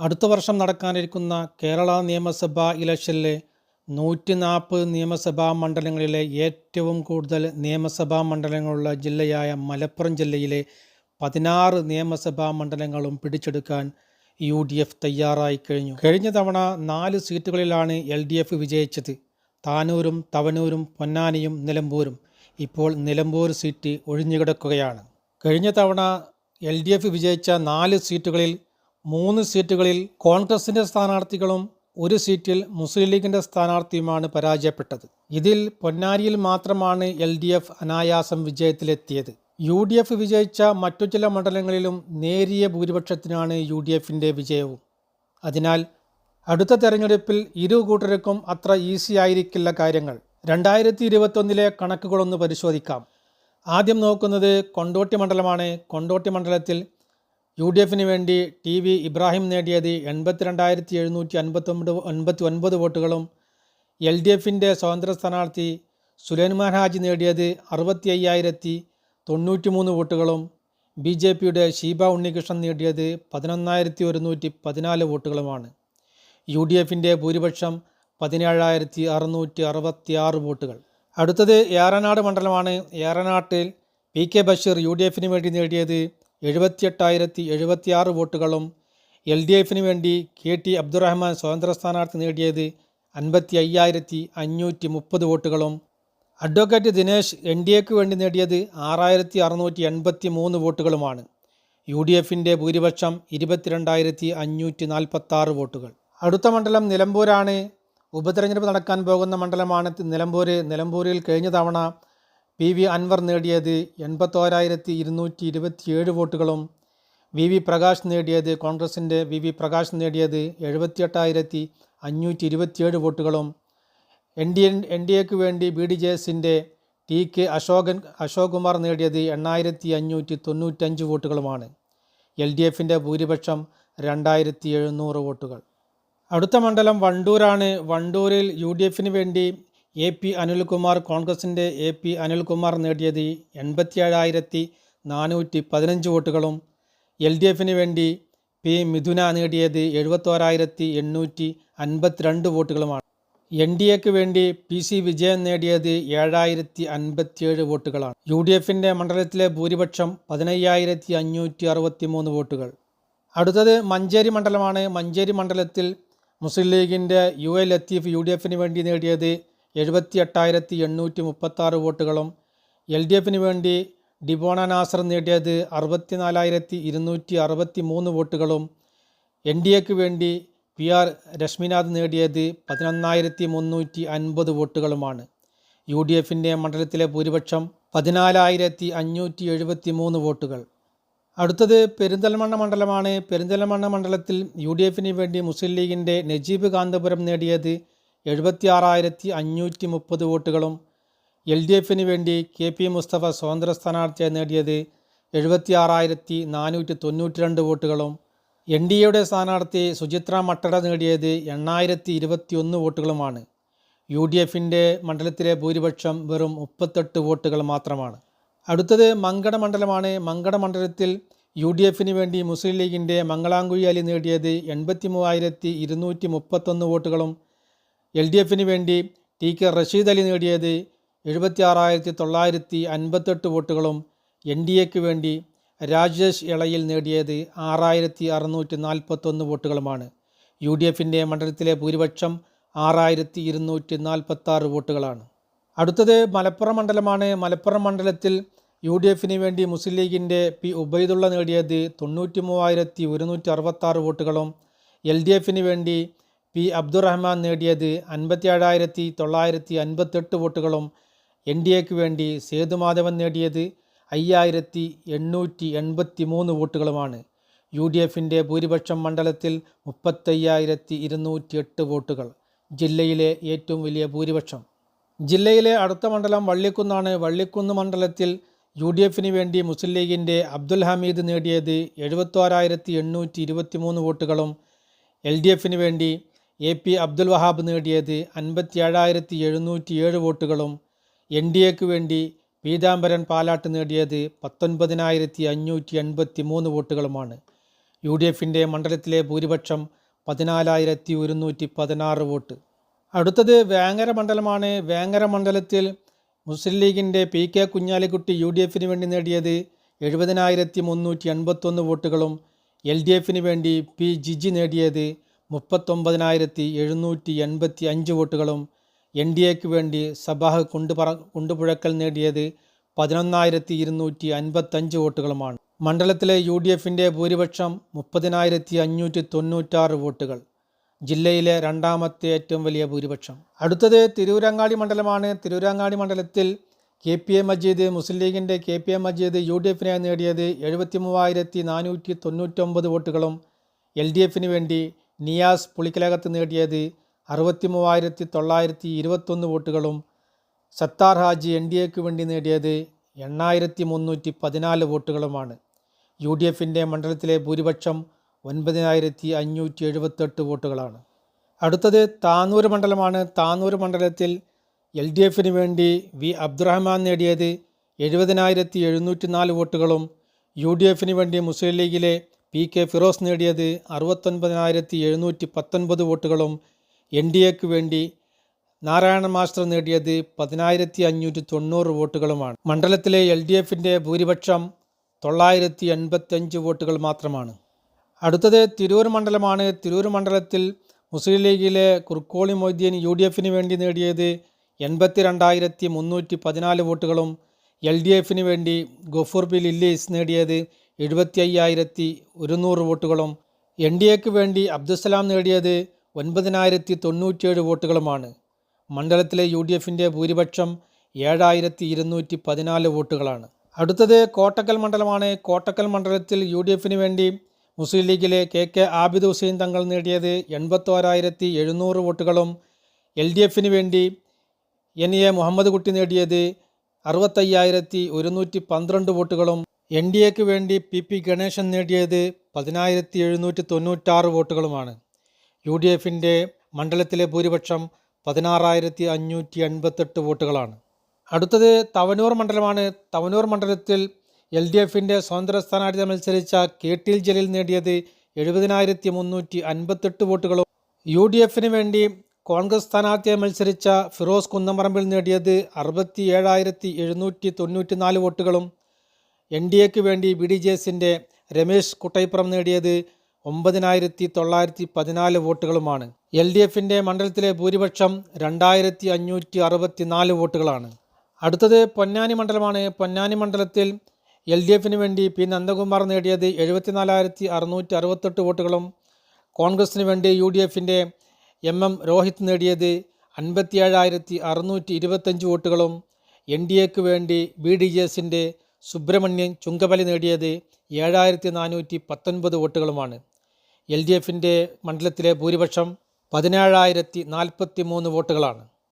അടുത്ത വർഷം നടക്കാനിരിക്കുന്ന കേരള നിയമസഭാ ഇലക്ഷനിലെ നൂറ്റി നാൽപ്പത് നിയമസഭാ മണ്ഡലങ്ങളിലെ ഏറ്റവും കൂടുതൽ നിയമസഭാ മണ്ഡലങ്ങളുള്ള ജില്ലയായ മലപ്പുറം ജില്ലയിലെ പതിനാറ് നിയമസഭാ മണ്ഡലങ്ങളും പിടിച്ചെടുക്കാൻ യു ഡി എഫ് തയ്യാറായി കഴിഞ്ഞു. കഴിഞ്ഞ തവണ നാല് സീറ്റുകളിലാണ് എൽ ഡി എഫ് വിജയിച്ചത്. താനൂരും തവനൂരും പൊന്നാനിയും നിലമ്പൂരും. ഇപ്പോൾ നിലമ്പൂർ സീറ്റ് ഒഴിഞ്ഞുകിടക്കുകയാണ്. കഴിഞ്ഞ തവണ എൽ ഡി എഫ് വിജയിച്ച നാല് സീറ്റുകളിൽ മൂന്ന് സീറ്റുകളിൽ കോൺഗ്രസിന്റെ സ്ഥാനാർത്ഥികളും ഒരു സീറ്റിൽ മുസ്ലിം ലീഗിന്റെ സ്ഥാനാർത്ഥിയുമാണ് പരാജയപ്പെട്ടത്. ഇതിൽ പൊന്നാരിയിൽ മാത്രമാണ് എൽ ഡി എഫ് അനായാസം വിജയത്തിലെത്തിയത്. യു ഡി എഫ് വിജയിച്ച മറ്റു ചില മണ്ഡലങ്ങളിലും നേരിയ ഭൂരിപക്ഷത്തിനാണ് യു ഡി എഫിന്റെ വിജയവും. അതിനാൽ അടുത്ത തെരഞ്ഞെടുപ്പിൽ ഇരു കൂട്ടർക്കും അത്ര ഈസി ആയിരിക്കില്ല കാര്യങ്ങൾ. രണ്ടായിരത്തി ഇരുപത്തൊന്നിലെ കണക്കുകളൊന്ന് പരിശോധിക്കാം. ആദ്യം നോക്കുന്നത് കൊണ്ടോട്ടി മണ്ഡലമാണ്. കൊണ്ടോട്ടി മണ്ഡലത്തിൽ യു ഡി എഫിന് വേണ്ടി ടി വി ഇബ്രാഹിം നേടിയത് എൺപത്തിരണ്ടായിരത്തി എഴുന്നൂറ്റി അൻപത്തൊമ്പത് അൻപത്തി ഒൻപത് വോട്ടുകളും എൽ ഡി എഫിന്റെ സ്വതന്ത്ര സ്ഥാനാർത്ഥി സുലൈമാൻ ഹാജി നേടിയത് അറുപത്തി അയ്യായിരത്തി തൊണ്ണൂറ്റി മൂന്ന് വോട്ടുകളും ബി ജെ പിയുടെ ഷീബ ഉണ്ണികൃഷ്ണൻ നേടിയത് പതിനൊന്നായിരത്തി ഒരുന്നൂറ്റി പതിനാല് വോട്ടുകളുമാണ്. യു ഡി എഫിന്റെ ഭൂരിപക്ഷം പതിനേഴായിരത്തി അറുന്നൂറ്റി അറുപത്തി ആറ് വോട്ടുകൾ. അടുത്തത് ഏറനാട് മണ്ഡലമാണ്. ഏറനാട്ടിൽ P K Basheer U D എഫിന് വേണ്ടി നേടിയത് എഴുപത്തിയെട്ടായിരത്തി എഴുപത്തിയാറ് വോട്ടുകളും എൽ ഡി എഫിന് വേണ്ടി കെ ടി അബ്ദുറഹ്മാൻ സ്വതന്ത്ര സ്ഥാനാർത്ഥി നേടിയത് അൻപത്തി അയ്യായിരത്തി അഞ്ഞൂറ്റി മുപ്പത് വോട്ടുകളും. അഡ്വക്കേറ്റ് ദിനേശ് എൻ ഡി എക്ക് വേണ്ടി നേടിയത് ആറായിരത്തി അറുന്നൂറ്റി എൺപത്തി മൂന്ന് വോട്ടുകളുമാണ്. യു ഡി എഫിന്റെ ഭൂരിപക്ഷം ഇരുപത്തിരണ്ടായിരത്തി അഞ്ഞൂറ്റി നാൽപ്പത്താറ് വോട്ടുകൾ. അടുത്ത മണ്ഡലം നിലമ്പൂരാണ്. ഉപതെരഞ്ഞെടുപ്പ് നടക്കാൻ പോകുന്ന മണ്ഡലമാണ് നിലമ്പൂർ നിലമ്പൂരിൽ കഴിഞ്ഞ തവണ പി വി അൻവർ നേടിയത് എൺപത്തോരായിരത്തി ഇരുന്നൂറ്റി ഇരുപത്തിയേഴ് വോട്ടുകളും വി വി പ്രകാശ് നേടിയത് കോൺഗ്രസിന്റെ വി വി പ്രകാശ് നേടിയത് എഴുപത്തിയെട്ടായിരത്തി അഞ്ഞൂറ്റി ഇരുപത്തിയേഴ് വോട്ടുകളും. N D N N D എക്ക് വേണ്ടി ബി ഡി ജെ എസിന്റെ ടി കെ അശോകൻ അശോക് കുമാർ നേടിയത് എണ്ണായിരത്തി അഞ്ഞൂറ്റി തൊണ്ണൂറ്റഞ്ച് വോട്ടുകളുമാണ്. എൽ ഡി എഫിന്റെ ഭൂരിപക്ഷം രണ്ടായിരത്തി എഴുന്നൂറ് വോട്ടുകൾ. അടുത്ത മണ്ഡലം വണ്ടൂരാണ്. വണ്ടൂരിൽ യു ഡി എഫിന് വേണ്ടി എ പി അനിൽകുമാർ കോൺഗ്രസിന്റെ എ പി അനിൽകുമാർ നേടിയത് എൺപത്തിയേഴായിരത്തി നാനൂറ്റി പതിനഞ്ച് വോട്ടുകളും എൽ ഡി എഫിന് വേണ്ടി പി മിഥുന നേടിയത് എഴുപത്തോരായിരത്തി എണ്ണൂറ്റി അൻപത്തിരണ്ട് വോട്ടുകളുമാണ്. എൻ ഡി എക്ക് വേണ്ടി പി സി വിജയൻ നേടിയത് ഏഴായിരത്തി അൻപത്തിയേഴ് വോട്ടുകളാണ്. യു ഡി എഫിന്റെ മണ്ഡലത്തിലെ ഭൂരിപക്ഷം പതിനയ്യായിരത്തി അഞ്ഞൂറ്റി അറുപത്തി മൂന്ന് വോട്ടുകൾ. അടുത്തത് മഞ്ചേരി മണ്ഡലമാണ്. മഞ്ചേരി മണ്ഡലത്തിൽ മുസ്ലിം ലീഗിന്റെ U A Latheef U D എഫിന് വേണ്ടി നേടിയത് എഴുപത്തി എട്ടായിരത്തി എണ്ണൂറ്റി മുപ്പത്താറ് വോട്ടുകളും എൽ ഡി എഫിന് വേണ്ടി ഡിബോണ നാസർ നേടിയത് അറുപത്തിനാലായിരത്തി ഇരുന്നൂറ്റി അറുപത്തി മൂന്ന് വോട്ടുകളും എൻ ഡി എക്ക് വേണ്ടി പി ആർ രശ്മിനാഥ് നേടിയത് പതിനൊന്നായിരത്തി മുന്നൂറ്റി അൻപത് വോട്ടുകളുമാണ്. യു ഡി എഫിന്റെ മണ്ഡലത്തിലെ ഭൂരിപക്ഷം പതിനാലായിരത്തി അഞ്ഞൂറ്റി എഴുപത്തി മൂന്ന് വോട്ടുകൾ. അടുത്തത് പെരിന്തൽമണ്ണ മണ്ഡലമാണ്. പെരിന്തൽമണ്ണ മണ്ഡലത്തിൽ യു ഡി എഫിന് വേണ്ടി മുസ്ലിം ലീഗിന്റെ നജീബ് കാന്തപുരം നേടിയത് എഴുപത്തി ആറായിരത്തി അഞ്ഞൂറ്റി മുപ്പത് വോട്ടുകളും എൽ ഡി എഫിന് വേണ്ടി കെ പി മുസ്തഫ സ്വതന്ത്ര സ്ഥാനാർത്ഥിയായി നേടിയത് എഴുപത്തി ആറായിരത്തി നാനൂറ്റി തൊണ്ണൂറ്റി രണ്ട് വോട്ടുകളും എൻ ഡി എയുടെ സ്ഥാനാർത്ഥി സുചിത്ര മട്ടട നേടിയത് എണ്ണായിരത്തി ഇരുപത്തി ഒന്ന് വോട്ടുകളുമാണ്. യു ഡി എഫിന്റെ മണ്ഡലത്തിലെ ഭൂരിപക്ഷം വെറും മുപ്പത്തെട്ട് വോട്ടുകൾ മാത്രമാണ്. അടുത്തത് മങ്കട മണ്ഡലമാണ്. മങ്കട മണ്ഡലത്തിൽ യു ഡി എഫിന് വേണ്ടി മുസ്ലിം ലീഗിന്റെ മംഗളാംകുഴി അലി നേടിയത് എൺപത്തി മൂവായിരത്തി ഇരുന്നൂറ്റി മുപ്പത്തൊന്ന് വോട്ടുകളും എൽ ഡി എഫിന് വേണ്ടി ടി കെ റഷീദ് അലി നേടിയത് എഴുപത്തിയാറായിരത്തി തൊള്ളായിരത്തി അൻപത്തെട്ട് വോട്ടുകളും എൻ ഡി എക്ക് വേണ്ടി രാജേഷ് ഇളയിൽ നേടിയത് ആറായിരത്തി അറുന്നൂറ്റി നാൽപ്പത്തൊന്ന് വോട്ടുകളുമാണ്. യു ഡി എഫിന്റെ മണ്ഡലത്തിലെ ഭൂരിപക്ഷം ആറായിരത്തി ഇരുന്നൂറ്റി നാൽപ്പത്താറ് വോട്ടുകളാണ്. അടുത്തത് മലപ്പുറം മണ്ഡലമാണ്. മലപ്പുറം മണ്ഡലത്തിൽ യു ഡി എഫിന് വേണ്ടി മുസ്ലിം ലീഗിന്റെ പി ഉബൈദുള്ള നേടിയത് തൊണ്ണൂറ്റി മൂവായിരത്തി ഒരുന്നൂറ്റി അറുപത്താറ് വോട്ടുകളും എൽ ഡി എഫിന് വേണ്ടി പി. അബ്ദുറഹ്മാൻ നേടിയത് അൻപത്തി ഏഴായിരത്തി തൊള്ളായിരത്തി അൻപത്തെട്ട് വോട്ടുകളും എൻ ഡി എക്ക് വേണ്ടി സേതുമാധവൻ നേടിയത് അയ്യായിരത്തി എണ്ണൂറ്റി എൺപത്തി മൂന്ന് വോട്ടുകളുമാണ്. യു ഡി എഫിന്റെ ഭൂരിപക്ഷം മണ്ഡലത്തിൽ മുപ്പത്തയ്യായിരത്തി ഇരുന്നൂറ്റി എട്ട് വോട്ടുകൾ. ജില്ലയിലെ ഏറ്റവും വലിയ ഭൂരിപക്ഷം. ജില്ലയിലെ അടുത്ത മണ്ഡലം വള്ളിക്കുന്നാണ്. വള്ളിക്കുന്ന് മണ്ഡലത്തിൽ യു ഡി എഫിന് വേണ്ടി മുസ്ലിം ലീഗിന്റെ അബ്ദുൽ ഹമീദ് നേടിയത് എഴുപത്തോരായിരത്തി എണ്ണൂറ്റി ഇരുപത്തി മൂന്ന് വോട്ടുകളും എൽ ഡി എഫിന് വേണ്ടി എ പി അബ്ദുൽ വഹാബ് നേടിയത് അൻപത്തി ഏഴായിരത്തി എഴുന്നൂറ്റി ഏഴ് വോട്ടുകളും എൻ ഡി എക്ക് വേണ്ടി പീതാംബരൻ പാലാട്ട് നേടിയത് പത്തൊൻപതിനായിരത്തി അഞ്ഞൂറ്റി എൺപത്തി മൂന്ന് വോട്ടുകളുമാണ്. യു ഡി എഫിന്റെ മണ്ഡലത്തിലെ ഭൂരിപക്ഷം പതിനാലായിരത്തി ഒരുന്നൂറ്റി പതിനാറ് വോട്ട്. അടുത്തത് വേങ്ങര മണ്ഡലമാണ്. വേങ്ങര മണ്ഡലത്തിൽ മുസ്ലിം ലീഗിന്റെ P K Kunhalikutty U D എഫിന് വേണ്ടി നേടിയത് എഴുപതിനായിരത്തി മുന്നൂറ്റി എൺപത്തൊന്ന് വോട്ടുകളും എൽ ഡി എഫിന് വേണ്ടി പി ജിജി നേടിയത് മുപ്പത്തൊമ്പതിനായിരത്തി എഴുന്നൂറ്റി എൺപത്തി അഞ്ച് വോട്ടുകളും എൻ ഡി എക്ക് വേണ്ടി സബാഹ് കൊണ്ടുപറ കൊണ്ടുപുഴക്കൽ നേടിയത് പതിനൊന്നായിരത്തി ഇരുന്നൂറ്റി അൻപത്തഞ്ച് വോട്ടുകളുമാണ്. മണ്ഡലത്തിലെ യു ഡി എഫിന്റെ ഭൂരിപക്ഷം മുപ്പതിനായിരത്തി അഞ്ഞൂറ്റി തൊണ്ണൂറ്റാറ് വോട്ടുകൾ. ജില്ലയിലെ രണ്ടാമത്തെ ഏറ്റവും വലിയ ഭൂരിപക്ഷം. അടുത്തത് തിരൂരങ്ങാടി മണ്ഡലമാണ്. തിരൂരങ്ങാടി മണ്ഡലത്തിൽ K P A Majeed Muslim ലീഗിന്റെ K P A Majeed U D എഫിനെ നേടിയത് എഴുപത്തി മൂവായിരത്തി നാനൂറ്റി തൊണ്ണൂറ്റൊമ്പത് വോട്ടുകളും എൽ ഡി എഫിന് വേണ്ടി നിയാസ് പുളിക്കലകത്ത് നേടിയത് അറുപത്തി മൂവായിരത്തി തൊള്ളായിരത്തി ഇരുപത്തൊന്ന് വോട്ടുകളും സത്താർ ഹാജി എൻ ഡി എക്ക് വേണ്ടി നേടിയത് എണ്ണായിരത്തി മുന്നൂറ്റി പതിനാല് വോട്ടുകളുമാണ്. യു ഡി എഫിന്റെ മണ്ഡലത്തിലെ ഭൂരിപക്ഷം ഒൻപതിനായിരത്തി അഞ്ഞൂറ്റി എഴുപത്തെട്ട് വോട്ടുകളാണ്. അടുത്തത് താനൂർ മണ്ഡലമാണ്. താനൂർ മണ്ഡലത്തിൽ എൽ ഡി എഫിന് വേണ്ടി വി അബ്ദുറഹ്മാൻ നേടിയത് എഴുപതിനായിരത്തി എഴുന്നൂറ്റി നാല് വോട്ടുകളും യു ഡി എഫിന് വേണ്ടി മുസ്ലിം ലീഗിലെ പി കെ ഫിറോസ് നേടിയത് അറുപത്തൊൻപതിനായിരത്തി എഴുന്നൂറ്റി പത്തൊൻപത് വോട്ടുകളും എൻ ഡി എക്ക് വേണ്ടി നാരായണ മാസ്റ്റർ നേടിയത് പതിനായിരത്തി അഞ്ഞൂറ്റി തൊണ്ണൂറ് വോട്ടുകളുമാണ്. മണ്ഡലത്തിലെ എൽ ഡി എഫിന്റെ ഭൂരിപക്ഷം തൊള്ളായിരത്തി എൺപത്തഞ്ച് വോട്ടുകൾ മാത്രമാണ്. അടുത്തത് തിരൂർ മണ്ഡലമാണ്. തിരൂർ മണ്ഡലത്തിൽ മുസ്ലിം ലീഗിലെ കുർക്കോളി മൊയ്തീൻ യു ഡി എഫിന് വേണ്ടി നേടിയത് എൺപത്തി രണ്ടായിരത്തി മുന്നൂറ്റി പതിനാല് വോട്ടുകളും എൽ ഡി എഫിന് വേണ്ടി ഗഫൂർ ബി ലില്ലീസ് നേടിയത് എഴുപത്തി അയ്യായിരത്തി ഒരുന്നൂറ് വോട്ടുകളും എൻ ഡി എക്ക് വേണ്ടി അബ്ദുസലാം നേടിയത് ഒൻപതിനായിരത്തി തൊണ്ണൂറ്റിയേഴ് വോട്ടുകളുമാണ്. മണ്ഡലത്തിലെ യു ഡി എഫിന്റെ ഭൂരിപക്ഷം ഏഴായിരത്തി ഇരുന്നൂറ്റി പതിനാല് വോട്ടുകളാണ്. അടുത്തത് കോട്ടക്കൽ മണ്ഡലമാണ്. കോട്ടക്കൽ മണ്ഡലത്തിൽ യു ഡി എഫിന് വേണ്ടി മുസ്ലിം ലീഗിലെ കെ കെ ആബിദ് ഹുസൈൻ തങ്ങൾ നേടിയത് എൺപത്തോരായിരത്തി എഴുന്നൂറ് വോട്ടുകളും എൽ ഡി എഫിന് വേണ്ടി എൻ എ മുഹമ്മദ് കുട്ടി നേടിയത് അറുപത്തയ്യായിരത്തി ഒരുന്നൂറ്റി പന്ത്രണ്ട് വോട്ടുകളും എൻ ഡി എക്ക് വേണ്ടി പി പി ഗണേശൻ നേടിയത് പതിനായിരത്തി എഴുന്നൂറ്റി തൊണ്ണൂറ്റാറ് വോട്ടുകളുമാണ്. യു ഡി എഫിന്റെ മണ്ഡലത്തിലെ ഭൂരിപക്ഷം പതിനാറായിരത്തി അഞ്ഞൂറ്റി എൺപത്തെട്ട് വോട്ടുകളാണ്. അടുത്തത് തവനൂർ മണ്ഡലമാണ്. തവനൂർ മണ്ഡലത്തിൽ എൽ ഡി എഫിന്റെ സ്വതന്ത്ര സ്ഥാനാർത്ഥി മത്സരിച്ച കെ ടി ജലീൽ നേടിയത് എഴുപതിനായിരത്തി മുന്നൂറ്റി അൻപത്തെട്ട് വോട്ടുകളും. യു ഡി എഫിന് വേണ്ടി കോൺഗ്രസ് സ്ഥാനാർത്ഥിയെ മത്സരിച്ച ഫിറോസ് കുന്നംപറമ്പിൽ നേടിയത് അറുപത്തി ഏഴായിരത്തി എഴുന്നൂറ്റി തൊണ്ണൂറ്റി നാല് വോട്ടുകളും. എൻ ഡി എക്ക് വേണ്ടി ബി ഡി ജെ എസിന്റെ രമേശ് കുട്ടൈപ്പുറം നേടിയത് ഒമ്പതിനായിരത്തി തൊള്ളായിരത്തി പതിനാല് വോട്ടുകളുമാണ്. എൽ ഡി എഫിന്റെ മണ്ഡലത്തിലെ ഭൂരിപക്ഷം രണ്ടായിരത്തി അഞ്ഞൂറ്റി അറുപത്തി നാല് വോട്ടുകളാണ്. അടുത്തത് പൊന്നാനി മണ്ഡലമാണ്. പൊന്നാനി മണ്ഡലത്തിൽ എൽ ഡി എഫിന് വേണ്ടി പി നന്ദകുമാർ നേടിയത് എഴുപത്തിനാലായിരത്തി അറുന്നൂറ്റി അറുപത്തെട്ട് വോട്ടുകളും കോൺഗ്രസിന് വേണ്ടി യു ഡി എഫിന്റെ എം എം രോഹിത് നേടിയത് അൻപത്തിയേഴായിരത്തി അറുന്നൂറ്റി ഇരുപത്തഞ്ച് വോട്ടുകളും എൻ ഡി എക്ക് വേണ്ടി ബി ഡി ജെ എസിന്റെ സുബ്രഹ്മണ്യൻ ചുങ്കബലി നേടിയത് ഏഴായിരത്തി നാനൂറ്റി പത്തൊൻപത് വോട്ടുകളുമാണ്. എൽ ഡി എഫിന്റെ മണ്ഡലത്തിലെ ഭൂരിപക്ഷം പതിനേഴായിരത്തി നാൽപ്പത്തി മൂന്ന് വോട്ടുകളാണ്.